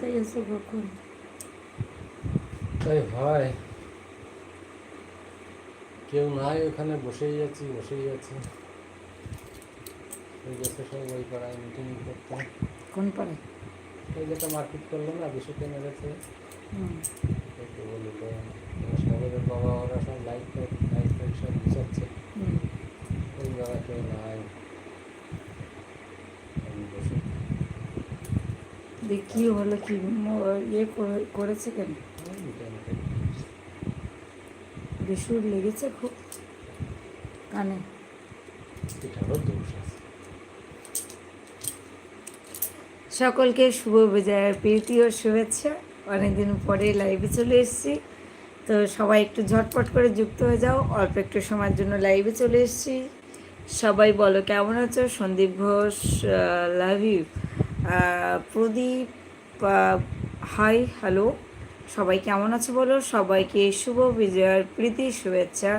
চিন্তায় আছো কখন তাই হয়। কেউ নাই ওখানে বসেই আছি বসেই আছি। ওই গেছে সব ওই পাড়ায় মিটিং করতে। কোন পারে ওই যেটা মারপিট করল না বিশুকে মেরেছে। হুম। একটু বলি তো সবাইয়ের বাবা ওরা সব লাইট লাইট সব গুছাচ্ছে। ওই বাবা কেউ নাই আমি বসে দিয়ে কি হলো কি ইয়ে করেছে কেন? বিশুর লেগেছে খুব কানে। সকলকে শুভ বিজয়ের প্রীতি ও শুভেচ্ছা। অনেকদিন পরে লাইভে চলে এসেছি। তো সবাই একটু ঝটপট করে যুক্ত হয়ে যাও। অল্প একটু সময়ের জন্য লাইভে চলে এসেছি। সবাই বলো কেমন আছো? Sandip Ghosh love you Pradip hi hello সবাই কেমন আছে বলো? সবাইকে শুভ বিজয়ার প্রীতি শুভেচ্ছা।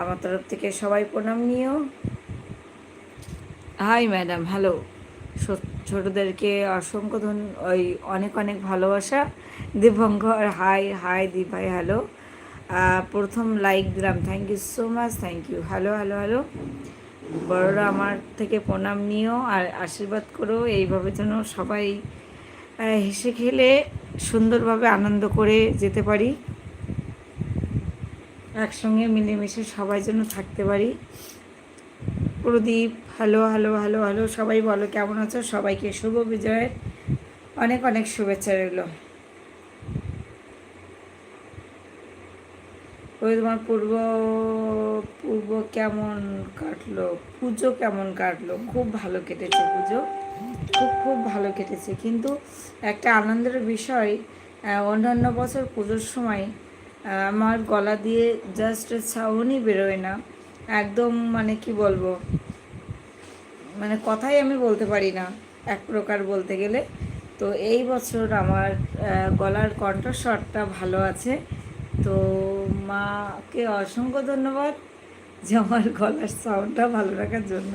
আমার তরফ থেকে সবাই প্রণাম নিও। হাই ম্যাডাম হ্যালো ছোটদেরকে অসংখ্য ধন, ওই অনেক অনেক ভালোবাসা। দীপঙ্কর হাই হাই দীপ ভাই হ্যালো প্রথম লাইক দিলাম। Thank you so much thank you hello hello hello বড়রা আমার থেকে প্রণাম নিও আর আশীর্বাদ করো। এইভাবে যেন সবাই হেসে খেলে সুন্দরভাবে আনন্দ করে যেতে পারি। একসঙ্গে মিলেমিশে সবাই যেন থাকতে পারি। Pradip, hello hello hello hello, সবাই বলো কেমন আছো? সবাইকে শুভ বিজয়ের অনেক অনেক শুভেচ্ছা রইল। ওই তোমার পূর্ব পূর্ব কেমন কাটলো? পুজো কেমন কাটলো? খুব ভালো কেটেছে পুজো। খুব খুব ভালো কেটেছে। কিন্তু একটা আনন্দের বিষয় অন্যান্য বছর পুজোর সময় আমার গলা দিয়ে জাস্ট সাউন্ডই বেরোয় না। একদম মানে কি বলব? মানে কথাই আমি বলতে পারি না এক প্রকার বলতে গেলে। তো এই বছর আমার গলার কণ্ঠস্বরটা ভালো আছে। তো মাকে অসংখ্য ধন্যবাদ যে আমার গলার সাউন্ডটা ভালো রাখার জন্য।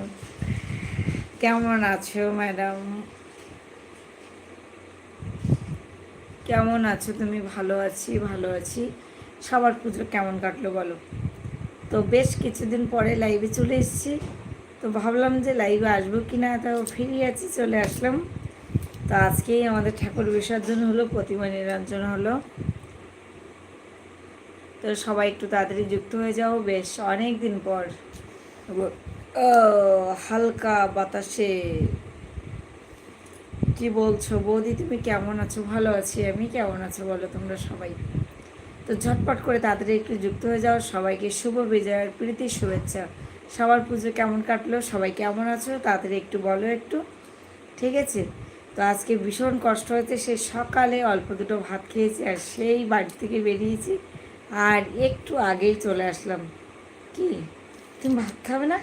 কেমন আছো ম্যাডাম কেমন আছো? তুমি ভালো আছি ভালো আছি। সবার পুজো কেমন কাটলো বলো? তো বেশ কিছুদিন পরে লাইভে চলে এসেছি। তো ভাবলাম যে লাইভে আসব কি না তো ফিরে আছি, চলে আসলাম। তো আজকেই আমাদের ঠাকুর বিসর্জন হলো, প্রতিমা নিরঞ্জন হলো। তো সবাই একটু তাড়াতাড়ি যুক্ত হয়ে যাও। বেশ অনেক দিন পর হালকা বাতাসে। কি বলছো বৌদি, তুমি কেমন আছো? ভালো আছি। আমি কেমন আছো বলো তোমরা সবাই? তো ঝটপট করে তাড়াতাড়ি একটু যুক্ত হয়ে যাও। সবাইকে শুভ বিজয়ের প্রীতি শুভেচ্ছা। সবার পুজো কেমন কাটলো? সবাই কেমন আছো? তাড়াতাড়ি একটু বলো একটু। ঠিক আছে? তো আজকে ভীষণ কষ্ট হয়েছে। সে সকালে অল্প দুটো ভাত খেয়েছি আর সেই বাড়ি থেকে বেরিয়েছি। আর একটু আগেই চলে আসলাম। কি? তুমি ভাত খাবে না?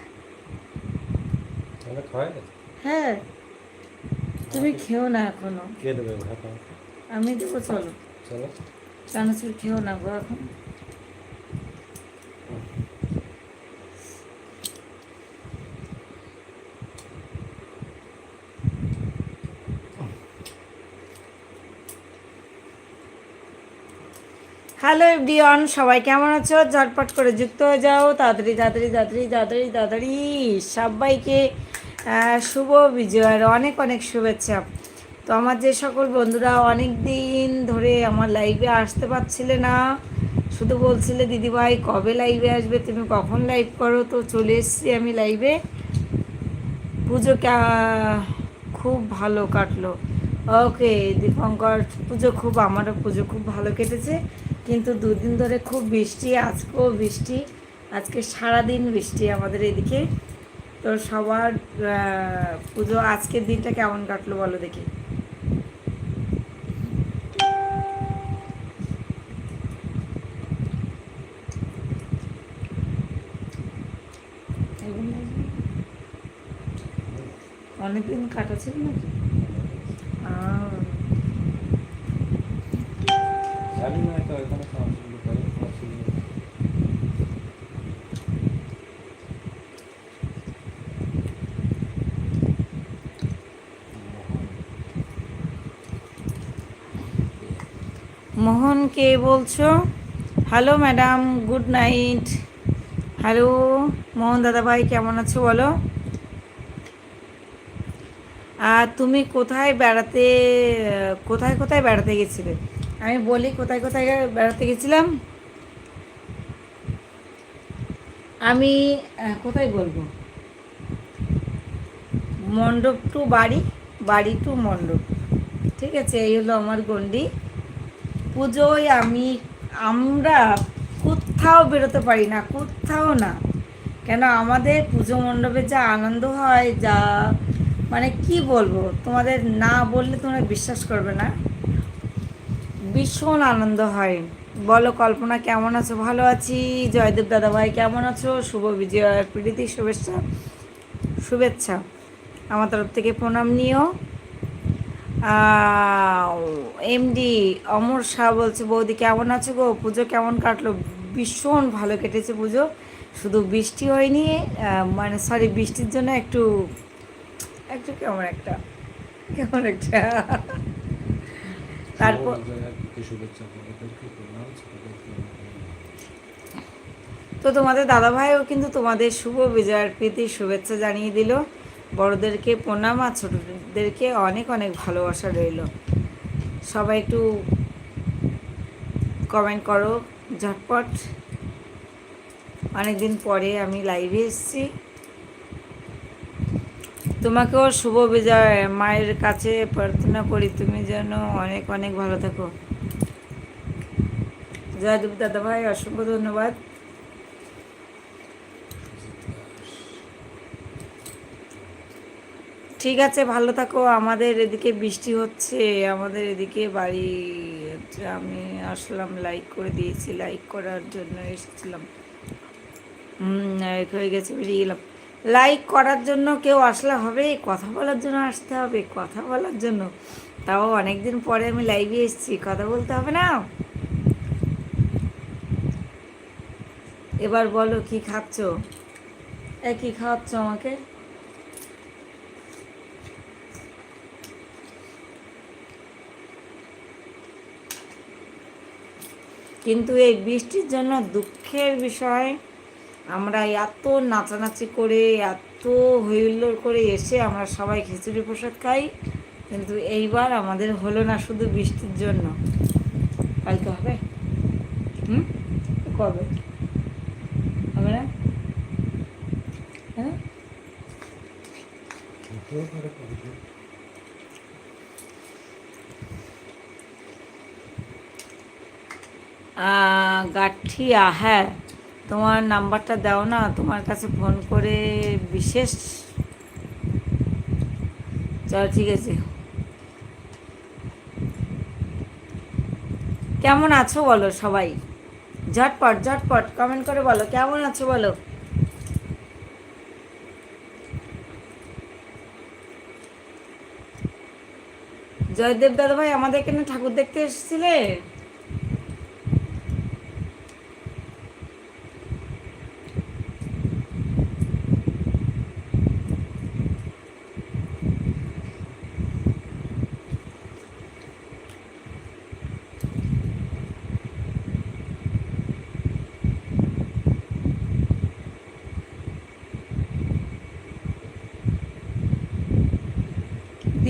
হ্যাঁ। তুমি খেও না এখনও। আমি দেবো চলো। চলো। চানাচুর খেও না গো এখন। হ্যালো এভরিওয়ান, সবাই কেমন আছো? ঝটপট করে যুক্ত হয়ে যাও। তাড়াতাড়ি তাড়াতাড়ি তাড়াতাড়ি তাড়াতাড়ি তাড়াতাড়ি। সবাইকে শুভ বিজয়ের অনেক অনেক শুভেচ্ছা। তো আমার যে সকল বন্ধুরা অনেক দিন ধরে আমার লাইভে আসতে পারছিলে না, শুধু বলছিলে, দিদিভাই, কবে লাইভে আসবে? তুমি কখন লাইভ করো? তো চলে এসেছি আমি লাইভে পুজো খুব ভালো কাটলো। ওকে দীপঙ্কর, পুজো খুব, আমারও পুজো খুব ভালো কেটেছে। কিন্তু দুদিন ধরে খুব বৃষ্টি, আজকেও বৃষ্টি, আজকে সারাদিন বৃষ্টি আমাদের এদিকে। তো সবার পুজো আজকের দিনটা কেমন কাটলো বলো দেখি। অনেকদিন কাটা ছিল নাকি আহ, জানি না তো এখানে খাওয়া শুরু করে খাওয়া শুরু করে। মোহন, কে বলছো? Hello madam good night hello Mohan দাদা ভাই কেমন আছো বলো? আর তুমি কোথায় বেড়াতে, কোথায় কোথায় বেড়াতে গেছিলে? আমি বলি কোথায় কোথায় বেড়াতে গেছিলাম। আমি কোথায় বলব? মণ্ডপ টু বাড়ি বাড়ি টু মণ্ডপ। ঠিক আছে, এই হলো আমার গন্ডি। পুজোয় আমি, আমরা কোথাও বেরোতে পারি না, কোথাও না। কেন আমাদের পুজো মণ্ডপে যা আনন্দ হয়, যা মানে কি বলব, তোমাদের না বললে তোমরা বিশ্বাস করবে না। ভীষণ আনন্দ হয়। বলো, কল্পনা কেমন আছো? ভালো আছি? জয়দেব দাদা ভাই কেমন আছো? শুভ বিজয় প্রীতি, শুভেচ্ছা। শুভেচ্ছা। আমার তরফ থেকে প্রণাম নিও। এমডি অমর শাহ বলছে বৌদি কেমন আছো গো? পুজো কেমন কাটলো? ভীষণ ভালো কেটেছে পুজো। শুধু বৃষ্টি হয়নি মানে সরি বৃষ্টির জন্য একটু একটু কেমন একটা কেমন একটা। তারপর। তো তোমাদের দাদাভাইও কিন্তু তোমাদের শুভ বিজয়ার প্রীতি শুভেচ্ছা জানিয়ে দিল। বড়দেরকে প্রণাম আর ছোটদেরকে অনেক অনেক ভালোবাসা রইল। সবাই একটু কমেন্ট করো, ঝটপট। অনেকদিন পরে আমি লাইভে এসেছি। তোমাকেও শুভ বিজয়, মায়ের কাছে প্রার্থনা করি তুমি যেন অনেক অনেক ভালো থাকো। জয়দেব দাদাভাই, অসংখ্য ধন্যবাদ। ঠিক আছে, ভালো থাকো। আমাদের এদিকে বৃষ্টি হচ্ছে, আমাদের এদিকে বাড়ি আমি আসলাম লাইক করে দিয়েছি। লাইক করার জন্য এসেছিলাম। লাইক হয়ে গেছে, বেরিয়ে গেলাম। লাইক করার জন্য কেউ আসলে হবে, কথা বলার জন্য আসতে হবে, কথা বলার জন্য। তাও অনেক দিন পরে আমি লাইভে এসেছি, কথা বলতে হবে না। এবার বলো, কি খাচ্ছ? এ কি খাওয়াচ্ছ আমাকে? কিন্তু এই বৃষ্টির জন্য দুঃখের বিষয়, আমরা এত নাচানাচি করে, এত হইল্লোড় করে এসে আমরা সবাই খিচুড়ি প্রসাদ খাই, কিন্তু এইবার আমাদের হলো না শুধু বৃষ্টির জন্য। কালকে হবে? হুম? কবে? হবে না? হ্যাঁ হতেও পারে কালকে। আহ, গাঠিয়া হ্যাঁ। তোমার নাম্বারটা দাও না, তোমার কাছে ফোন করে বিশেষ। চলো, ঠিক আছে। কেমন আছো বলো সবাই? ঝটপট ঝটপট কমেন্ট করে বলো, কেমন আছো বলো? জয়দেব দাদা ভাই আমাদের এখানে ঠাকুর দেখতে এসেছিলে?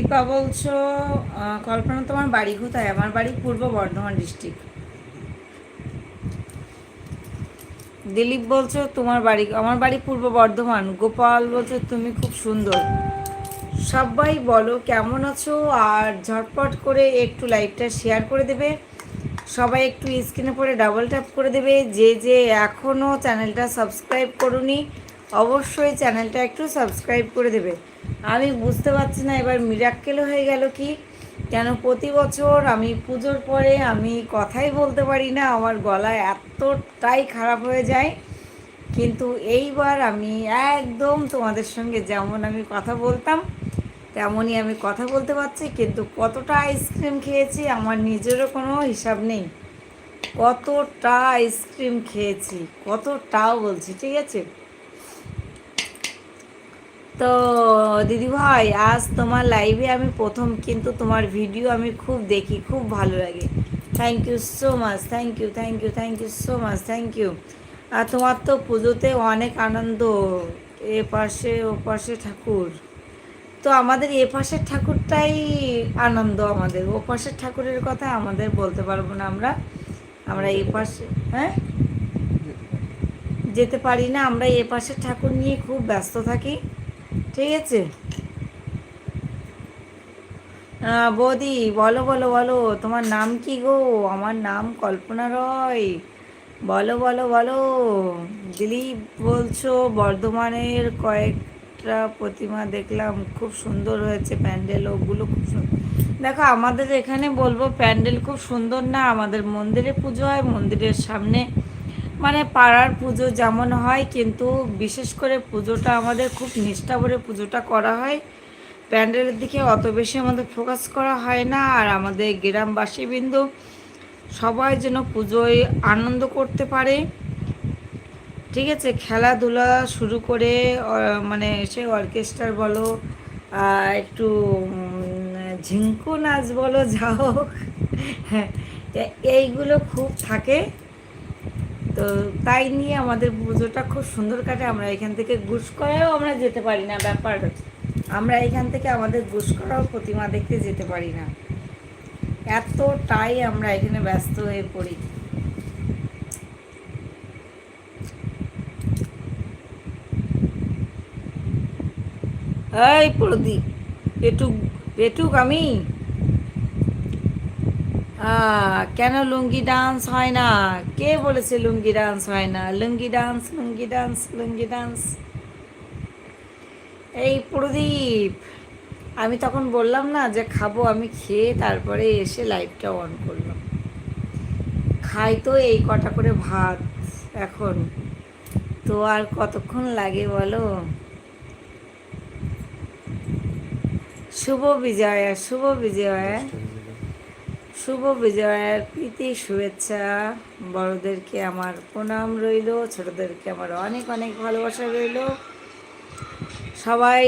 দীপা বলছো কল্পনা তোমার বাড়ি কোথায়? আমার বাড়ি পূর্ব বর্ধমান ডিস্ট্রিক্ট দিলীপ বলছো, তোমার বাড়ি, আমার বাড়ি পূর্ব বর্ধমান। গোপাল বলছো, তুমি খুব সুন্দর। সবাই বলো, কেমন আছো? আর ঝটপট করে একটু লাইভটা শেয়ার করে দেবে। সবাই একটু স্ক্রিনে পরে ডাবল ট্যাপ করে দেবে। যে যে এখনও চ্যানেলটা সাবস্ক্রাইব করুনি, অবশ্যই চ্যানেলটা একটু সাবস্ক্রাইব করে দেবে। আমি বুঝতে পারছি না, এবার মিরাক্কেল হয়ে গেল কি? কেন প্রতি বছর আমি পুজোর পরে আমি কথাই বলতে পারি না, আমার গলা এতটাই খারাপ হয়ে যায়। কিন্তু এইবার আমি একদম তোমাদের সঙ্গে যেমন আমি কথা বলতাম, তেমনই আমি কথা বলতে পারছি, কিন্তু কতটা আইসক্রিম খেয়েছি আমার নিজেরও কোনো হিসাব নেই। কতটা আইসক্রিম খেয়েছি, কতটাও বলছি, ঠিক আছে? তো দিদি ভাই, আজ তোমার লাইভে আমি প্রথম, কিন্তু তোমার ভিডিও আমি খুব দেখি, খুব ভালো লাগে। Thank you so much thank you thank you thank you so much thank you আর তোমার তো পুজোতে অনেক আনন্দ, এ পাশে, ও পাশে ঠাকুর। তো আমাদের এ পাশের ঠাকুরটাই আনন্দ আমাদের, ও পাশের ঠাকুরের কথা আমাদের বলতে পারব না আমরা। আমরা এ পাশে হ্যাঁ? যেতে পারি না, আমরা এ পাশের ঠাকুর নিয়ে খুব ব্যস্ত থাকি। ঠিক আছে? বৌদি, বলো বলো বলো, তোমার নাম কি গো? আমার নাম কল্পনা রয়। বলো বলো বলো, দিলীপ বলছো, বর্ধমানের কয়েকটা প্রতিমা দেখলাম, খুব সুন্দর হয়েছে প্যান্ডেল, ওগুলো খুব সুন্দর দেখো, আমাদের এখানে বলব, প্যান্ডেল খুব সুন্দর না, আমাদের মন্দিরে পুজো হয়, মন্দিরের সামনে মানে পাড়ার পুজো যেমন হয়, কিন্তু বিশেষ করে পুজোটা আমাদের খুব নিষ্ঠা ভরে পুজোটা করা হয়। প্যান্ডেলের দিকে অত বেশি আমাদের ফোকাস করা হয় না, আর আমাদের গ্রামবাসী বিন্দু সবাই যেন পুজোয় আনন্দ করতে পারে। ঠিক আছে, খেলাধুলা শুরু করে মানে সে অর্কেস্ট্রার বলো একটু ঝিঙ্কু নাচ বলো, যা হোক হ্যাঁ এইগুলো খুব থাকে। তো তাই নিয়ে আমাদের পুজোটা খুব সুন্দর কাটে। আমরা এখান থেকে ঘুষ করাও আমরা যেতে পারি না, ব্যাপার। আমরা এখান থেকে আমাদের ঘুষ করাও প্রতিমা দেখতে যেতে পারি না। এতটাই আমরা এখানে ব্যস্ত হয়ে পড়ি। এই প্রদীপ পেটুক পেটুক আমি। কেন লুঙ্গি ডান্স হয় না? কে বলেছে লুঙ্গি ডান্স হয় না? Lungi dance lungi dance lungi dance এই প্রদীপ, আমি তখন বললাম না যে খাব, আমি খেয়ে তারপরে এসে লাইটটা অন করলাম। খাই তো এই কটা করে ভাত এখন। তো আর কতক্ষণ লাগে বলো? শুভ বিজয়া শুভ বিজয়া। শুভ বিজয়ের প্রীতি, শুভেচ্ছা। বড়দেরকে আমার প্রণাম রইল, ছোটদেরকে আমার অনেক অনেক ভালোবাসা রইল। সবাই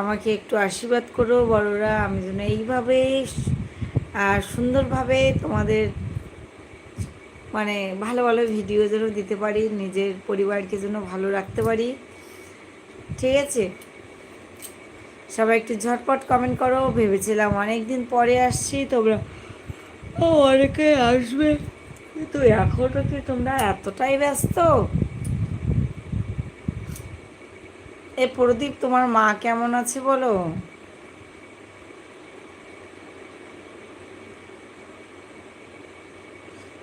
আমাকে একটু আশীর্বাদ করো, বড়রা, আমি যেন এইভাবে আর সুন্দরভাবে তোমাদের মানে ভালো ভালো ভিডিও যেন দিতে পারি, নিজের পরিবারকে যেন ভালো রাখতে পারি। ঠিক আছে? সবাই একটু ঝটপট কমেন্ট করো, ভেবেছিলাম অনেক দিন পরে আসছি, তোমরা অনেকে আসবে? কিন্তু এখনও কি তোমরা এতটাই ব্যস্ত? এ প্রদীপ, তোমার মা কেমন আছে বলো?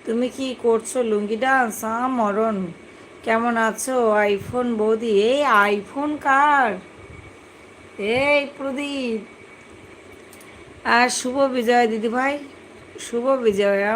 তুমি কি করছ লুঙ্গি ডান্স? আ, মরণ। কেমন আছো, আইফোন বৌদি? এই আইফোন কার? এই প্রদীপ। আর শুভ বিজয় দিদি ভাই শুভ বিজয়া।